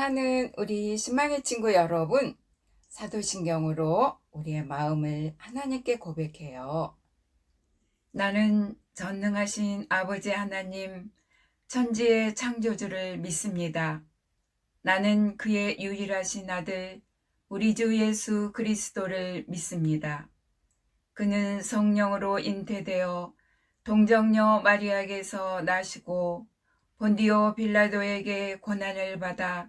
사랑하는 우리 신망의 친구 여러분, 사도신경으로 우리의 마음을 하나님께 고백해요. 나는 전능하신 아버지 하나님, 천지의 창조주를 믿습니다. 나는 그의 유일하신 아들, 우리 주 예수 그리스도를 믿습니다. 그는 성령으로 잉태되어 동정녀 마리아에게서 나시고 본디오 빌라도에게 고난을 받아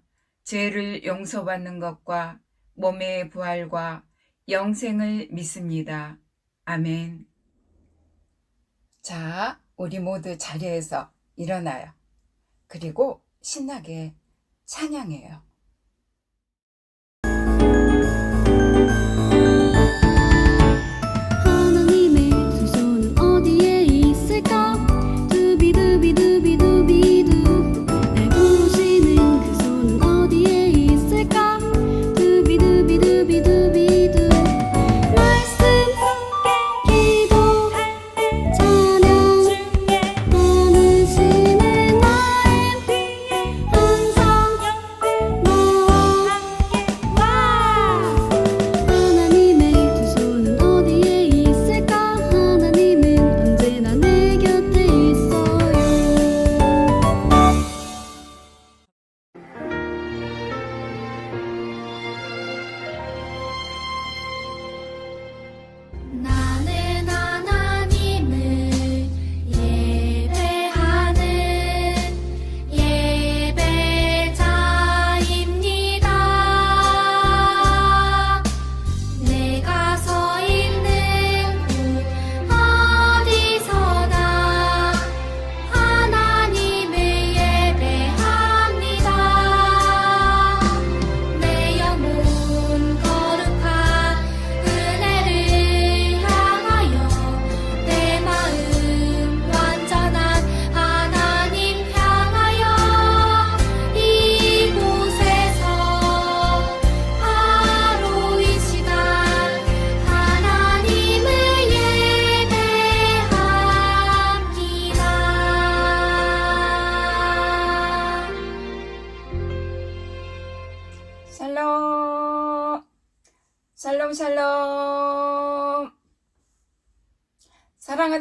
죄를 용서받는 것과 몸의 부활과 영생을 믿습니다. 아멘. 자, 우리 모두 자리에서 일어나요. 그리고 신나게 찬양해요.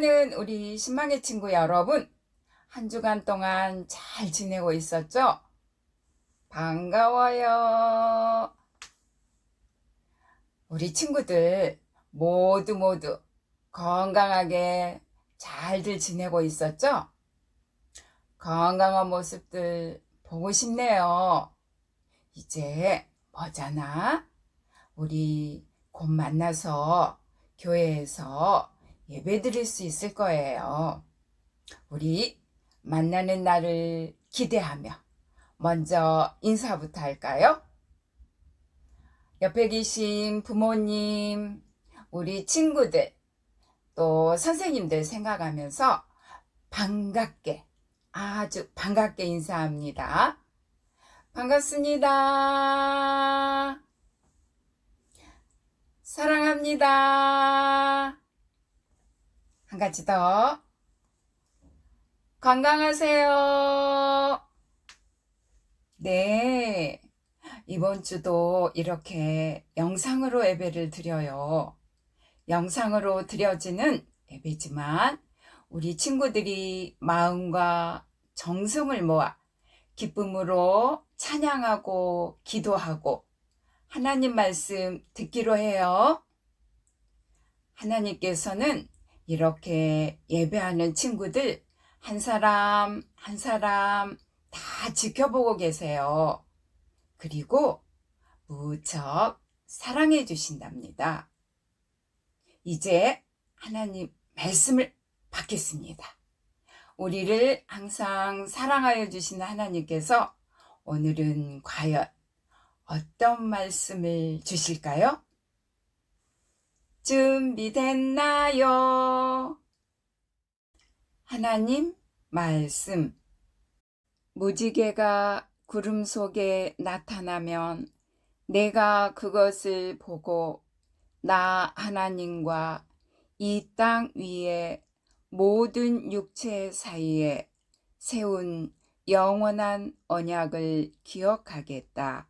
사랑하는 우리 신망의 친구 여러분, 한 주간 동안 잘 지내고 있었죠? 반가워요. 우리 친구들 모두 모두 건강하게 잘들 지내고 있었죠? 건강한 모습들 보고 싶네요. 이제 뭐잖아? 우리 곧 만나서 교회에서 예배 드릴 수 있을 거예요. 우리 만나는 날을 기대하며 먼저 인사부터 할까요? 옆에 계신 부모님, 우리 친구들, 또 선생님들 생각하면서 반갑게, 아주 반갑게 인사합니다. 반갑습니다. 사랑합니다. 한 가지 더. 건강하세요. 네. 이번 주도 이렇게 영상으로 예배를 드려요. 영상으로 드려지는 예배지만 우리 친구들이 마음과 정성을 모아 기쁨으로 찬양하고 기도하고 하나님 말씀 듣기로 해요. 하나님께서는 이렇게 예배하는 친구들 한 사람 한 사람 다 지켜보고 계세요. 그리고 무척 사랑해 주신답니다. 이제 하나님 말씀을 받겠습니다. 우리를 항상 사랑하여 주시는 하나님께서 오늘은 과연 어떤 말씀을 주실까요? 준비됐나요? 하나님 말씀. 무지개가 구름 속에 나타나면 내가 그것을 보고 나 하나님과 이 땅 위에 모든 육체 사이에 세운 영원한 언약을 기억하겠다.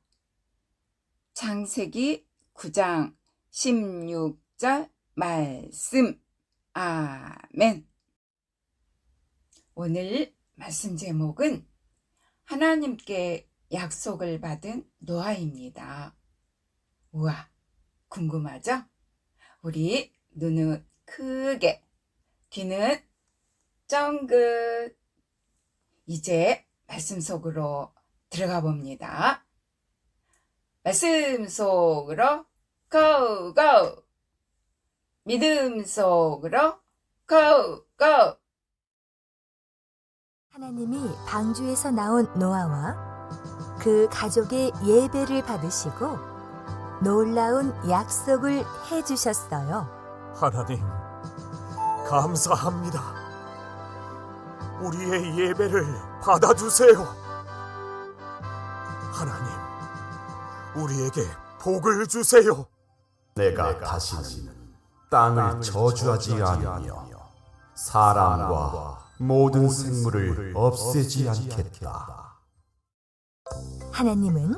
창세기 9장 16 절 말씀. 아멘. 오늘 말씀 제목은 하나님께 약속을 받은 노아입니다. 우와, 궁금하죠? 우리 눈은 크게, 귀는 쫑긋. 이제 말씀 속으로 들어가 봅니다. 말씀 속으로 고! 고! 믿음 속으로 고! 고! 하나님이 방주에서 나온 노아와 그 가족의 예배를 받으시고 놀라운 약속을 해 주셨어요. 하나님, 감사합니다. 우리의 예배를 받아주세요. 하나님, 우리에게 복을 주세요. 내가 다시는 땅을 저주하지 않으며 사람과 모든 생물을 없애지 않겠다. 하나님은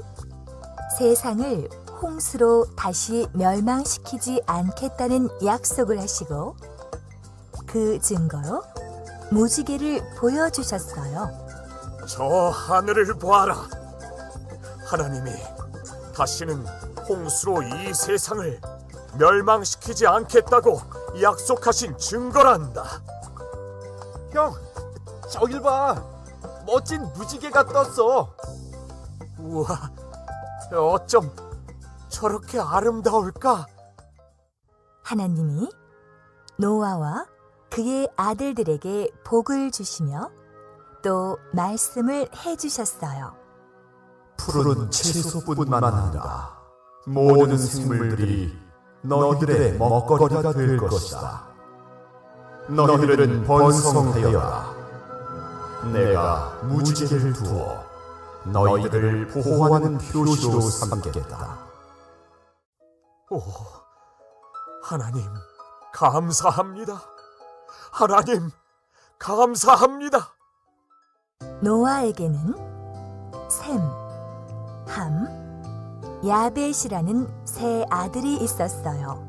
세상을 홍수로 다시 멸망시키지 않겠다는 약속을 하시고 그 증거로 무지개를 보여주셨어요. 저 하늘을 보아라. 하나님이 다시는 홍수로 이 세상을 멸망시키지 않겠다고 약속하신 증거란다. 형, 저길 봐. 멋진 무지개가 떴어. 우와, 어쩜 저렇게 아름다울까? 하나님이 노아와 그의 아들들에게 복을 주시며 또 말씀을 해주셨어요. 푸른 채소뿐만 아니라 모든 생물들이 너희들의 먹거리가 될 것이다. 너희들은 번성하여라. 내가 무지개를 두어 너희들을 보호하는 표시로 삼겠다. 오, 하나님, 감사합니다. 하나님, 감사합니다. 노아에게는 셈, 함, 야벳이라는 세 아들이 있었어요.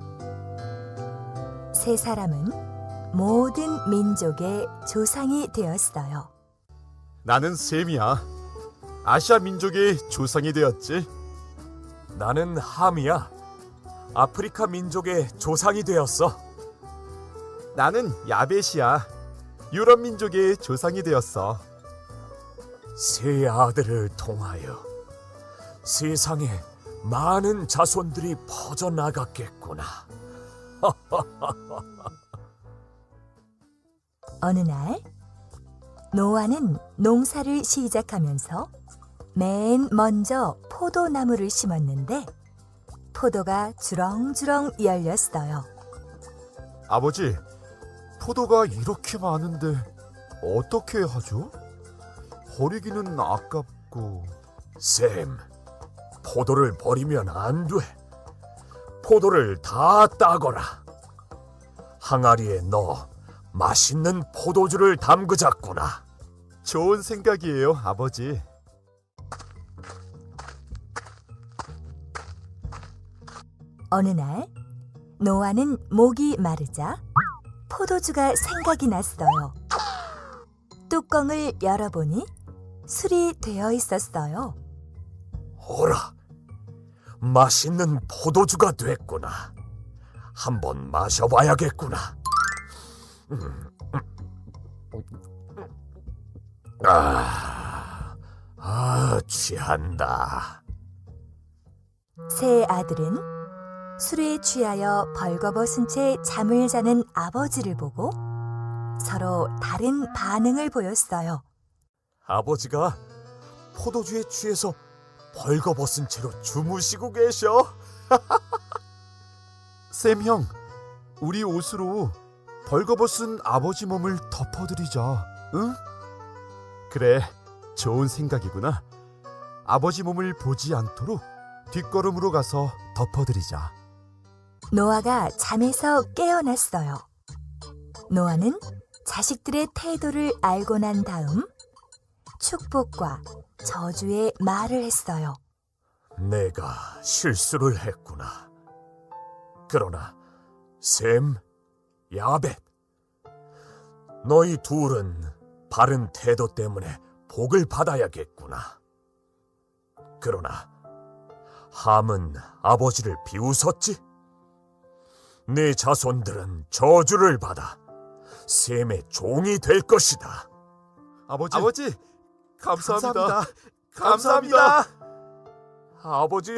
세 사람은 모든 민족의 조상이 되었어요. 나는 셈이야. 아시아 민족의 조상이 되었지. 나는 함이야. 아프리카 민족의 조상이 되었어. 나는 야벳이야. 유럽 민족의 조상이 되었어. 세 아들을 통하여 세상에 많은 자손들이 퍼져나갔겠구나. 어느 날 노아는 농사를 시작하면서 맨 먼저 포도나무를 심었는데 포도가 주렁주렁 열렸어요. 아버지, 포도가 이렇게 많은데 어떻게 하죠? 버리기는 아깝고 샘, 포도를 버리면 안 돼. 포도를 다 따거라. 항아리에 넣어 맛있는 포도주를 담그자꾸나. 좋은 생각이에요, 아버지. 어느 날 노아는 목이 마르자 포도주가 생각이 났어요. 뚜껑을 열어보니 술이 되어 있었어요. 오라, 맛있는 포도주가 됐구나. 한번 마셔봐야겠구나. 음, 아, 아, 취한다. 세 아들은 술에 취하여 벌거벗은 채 잠을 자는 아버지를 보고 서로 다른 반응을 보였어요. 아버지가 포도주에 취해서 벌거벗은 채로 주무시고 계셔. 샘 형, 우리 옷으로 벌거벗은 아버지 몸을 덮어드리자. 응? 그래, 좋은 생각이구나. 아버지 몸을 보지 않도록 뒷걸음으로 가서 덮어드리자. 노아가 잠에서 깨어났어요. 노아는 자식들의 태도를 알고 난 다음 축복과 저주의 말을 했어요. 내가 실수를 했구나. 그러나 셈, 야벳, 너희 둘은 바른 태도 때문에 복을 받아야겠구나. 그러나 함은 아버지를 비웃었지. 네 자손들은 저주를 받아 셈의 종이 될 것이다. 아버지, 아버지, 감사합니다. 감사합니다. 아버지,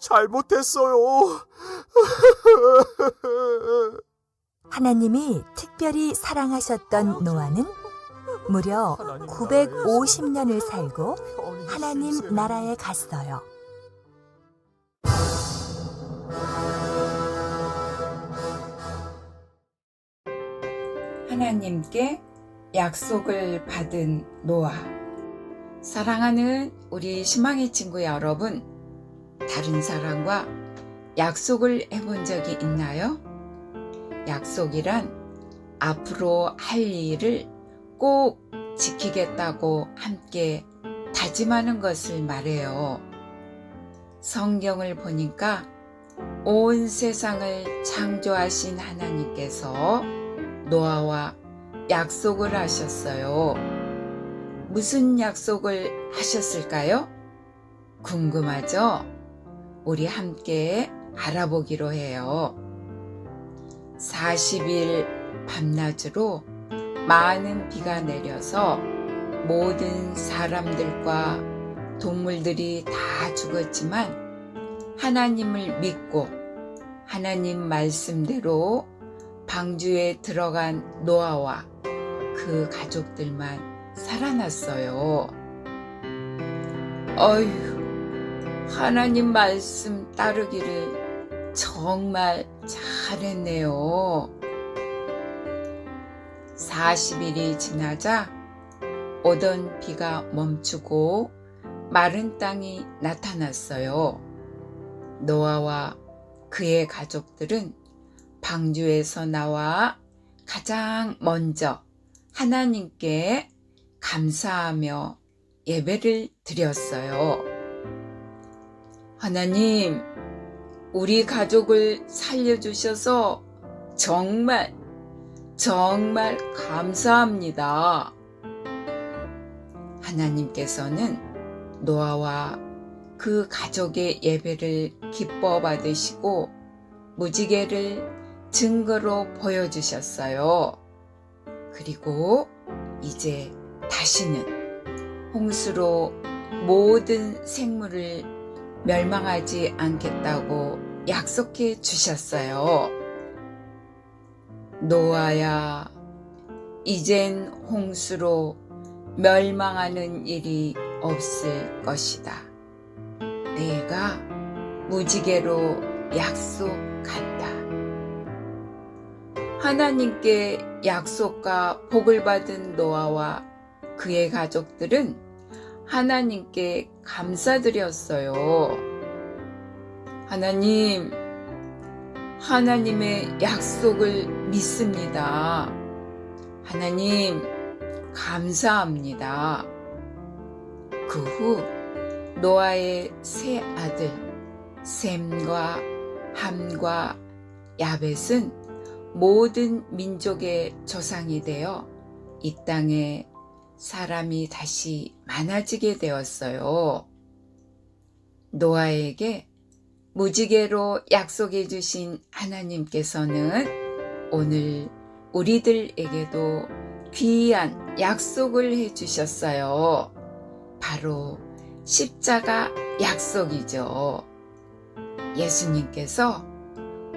잘못했어요. 하나님이 특별히 사랑하셨던 노아는 무려 950년을 살고 하나님 나라에 갔어요. 하나님께 약속을 받은 노아. 사랑하는 우리 희망의 친구 여러분, 다른 사람과 약속을 해본 적이 있나요? 약속이란 앞으로 할 일을 꼭 지키겠다고 함께 다짐하는 것을 말해요. 성경을 보니까 온 세상을 창조하신 하나님께서 노아와 약속을 하셨어요. 무슨 약속을 하셨을까요? 궁금하죠? 우리 함께 알아보기로 해요. 40일 밤낮으로 많은 비가 내려서 모든 사람들과 동물들이 다 죽었지만 하나님을 믿고 하나님 말씀대로 방주에 들어간 노아와 그 가족들만 살아났어요. 어휴, 하나님 말씀 따르기를 정말 잘했네요. 40일이 지나자 오던 비가 멈추고 마른 땅이 나타났어요. 노아와 그의 가족들은 방주에서 나와 가장 먼저 하나님께 감사하며 예배를 드렸어요. 하나님, 우리 가족을 살려주셔서 정말, 정말 감사합니다. 하나님께서는 노아와 그 가족의 예배를 기뻐 받으시고 무지개를 증거로 보여주셨어요. 그리고 이제 다시는 홍수로 모든 생물을 멸망하지 않겠다고 약속해 주셨어요. 노아야, 이젠 홍수로 멸망하는 일이 없을 것이다. 내가 무지개로 약속한다. 하나님께 약속과 복을 받은 노아와 그의 가족들은 하나님께 감사드렸어요. 하나님, 하나님의 약속을 믿습니다. 하나님, 감사합니다. 그 후 노아의 세 아들 셈과 함과 야벳은 모든 민족의 조상이 되어 이 땅에 사람이 다시 많아지게 되었어요. 노아에게 무지개로 약속해 주신 하나님께서는 오늘 우리들에게도 귀한 약속을 해 주셨어요. 바로 십자가 약속이죠. 예수님께서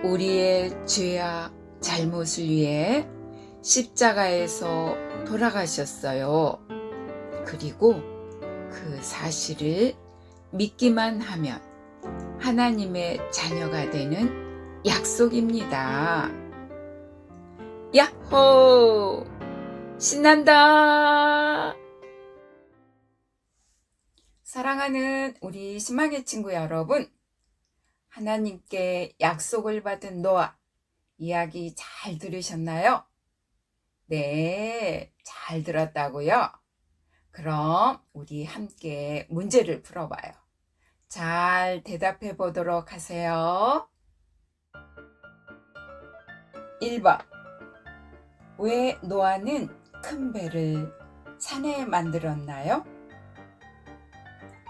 우리의 죄와 잘못을 위해 십자가에서 돌아가셨어요. 그리고 그 사실을 믿기만 하면 하나님의 자녀가 되는 약속입니다. 야호! 신난다! 사랑하는 우리 희망의 친구 여러분, 하나님께 약속을 받은 노아, 이야기 잘 들으셨나요? 네, 잘 들었다고요? 그럼 우리 함께 문제를 풀어봐요. 잘 대답해 보도록 하세요. 1번. 왜 노아는 큰 배를 산에 만들었나요?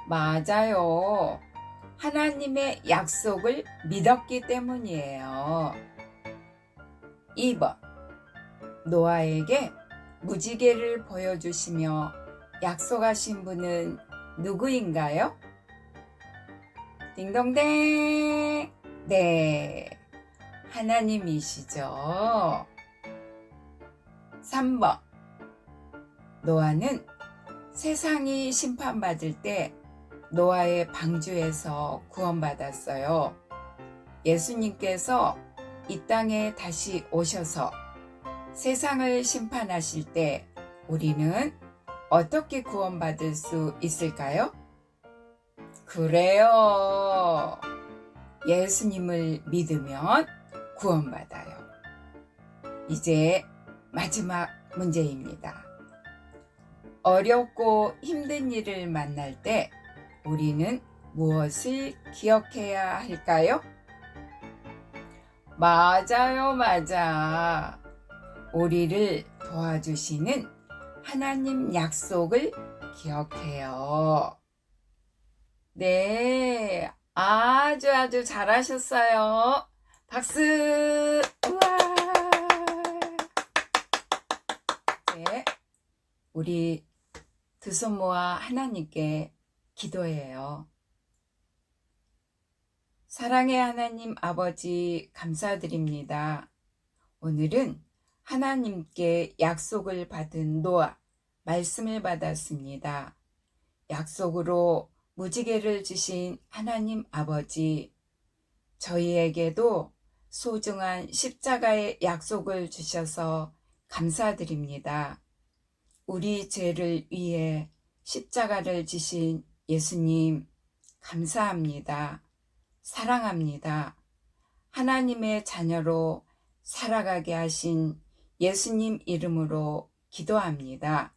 맞아요. 하나님의 약속을 믿었기 때문이에요. 2번. 노아에게 무지개를 보여주시며 약속하신 분은 누구인가요? 딩동댕! 네. 하나님이시죠. 3번. 노아는 세상이 심판받을 때 노아의 방주에서 구원받았어요. 예수님께서 이 땅에 다시 오셔서 세상을 심판하실 때 우리는 어떻게 구원받을 수 있을까요? 그래요. 예수님을 믿으면 구원받아요. 이제 마지막 문제입니다. 어렵고 힘든 일을 만날 때 우리는 무엇을 기억해야 할까요? 맞아요, 맞아. 우리를 도와주시는 하나님 약속을 기억해요. 네, 아주 아주 잘하셨어요. 박수! 우와! 네, 우리 두 손 모아 하나님께 기도해요. 사랑의 하나님 아버지 감사드립니다. 오늘은 하나님께 약속을 받은 노아 말씀을 받았습니다. 약속으로 무지개를 주신 하나님 아버지, 저희에게도 소중한 십자가의 약속을 주셔서 감사드립니다. 우리 죄를 위해 십자가를 지신 예수님, 감사합니다. 사랑합니다. 하나님의 자녀로 살아가게 하신 예수님 이름으로 기도합니다.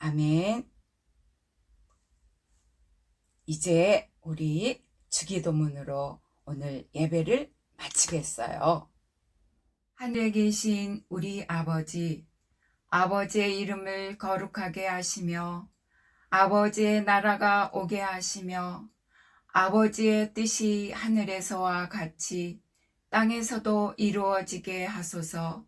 아멘. 이제 우리 주기도문으로 오늘 예배를 마치겠어요. 하늘에 계신 우리 아버지, 아버지의 이름을 거룩하게 하시며, 아버지의 나라가 오게 하시며, 아버지의 뜻이 하늘에서와 같이 땅에서도 이루어지게 하소서.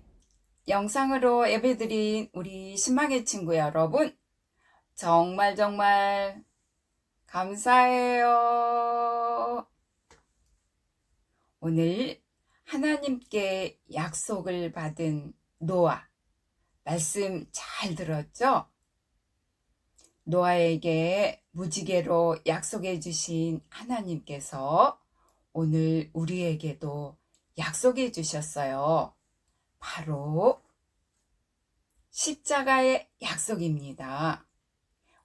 영상으로 예배드린 우리 신망의 친구 여러분 정말 정말 감사해요. 오늘 하나님께 약속을 받은 노아 말씀 잘 들었죠? 노아에게 무지개로 약속해 주신 하나님께서 오늘 우리에게도 약속해 주셨어요. 바로 십자가의 약속입니다.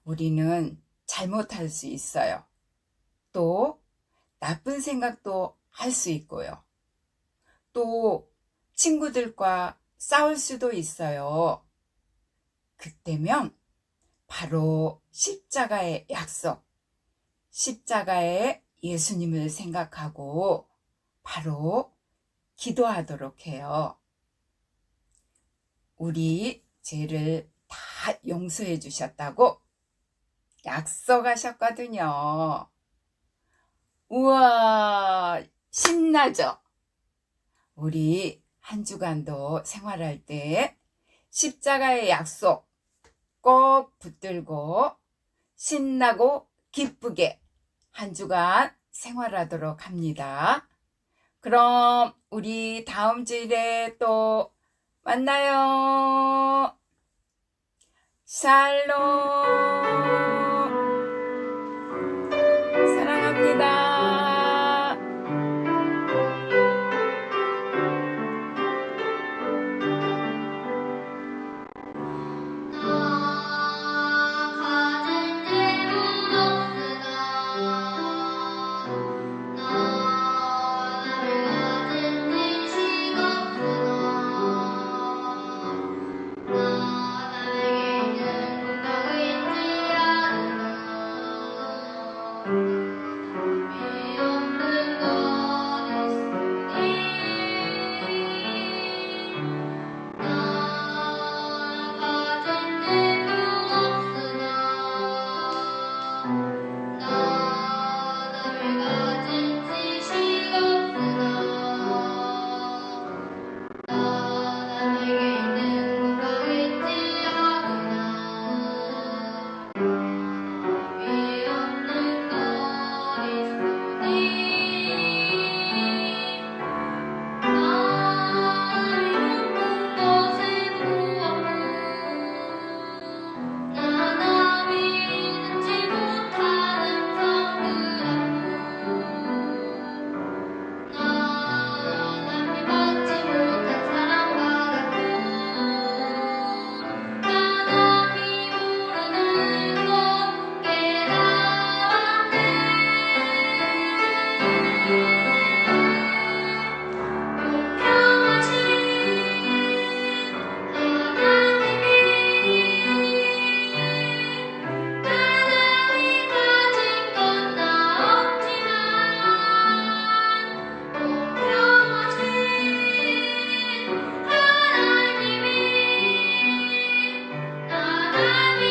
우리는 잘못할 수 있어요. 또 나쁜 생각도 할 수 있고요. 또 친구들과 싸울 수도 있어요. 그때면 바로 십자가의 약속, 십자가의 예수님을 생각하고 바로 기도하도록 해요. 우리 죄를 다 용서해 주셨다고 약속하셨거든요. 우와, 신나죠? 우리 한 주간도 생활할 때 십자가의 약속 꼭 붙들고 신나고 기쁘게 한 주간 생활하도록 합니다. 그럼 우리 다음 주일에 또 만나요. 샬롬. Aleluia.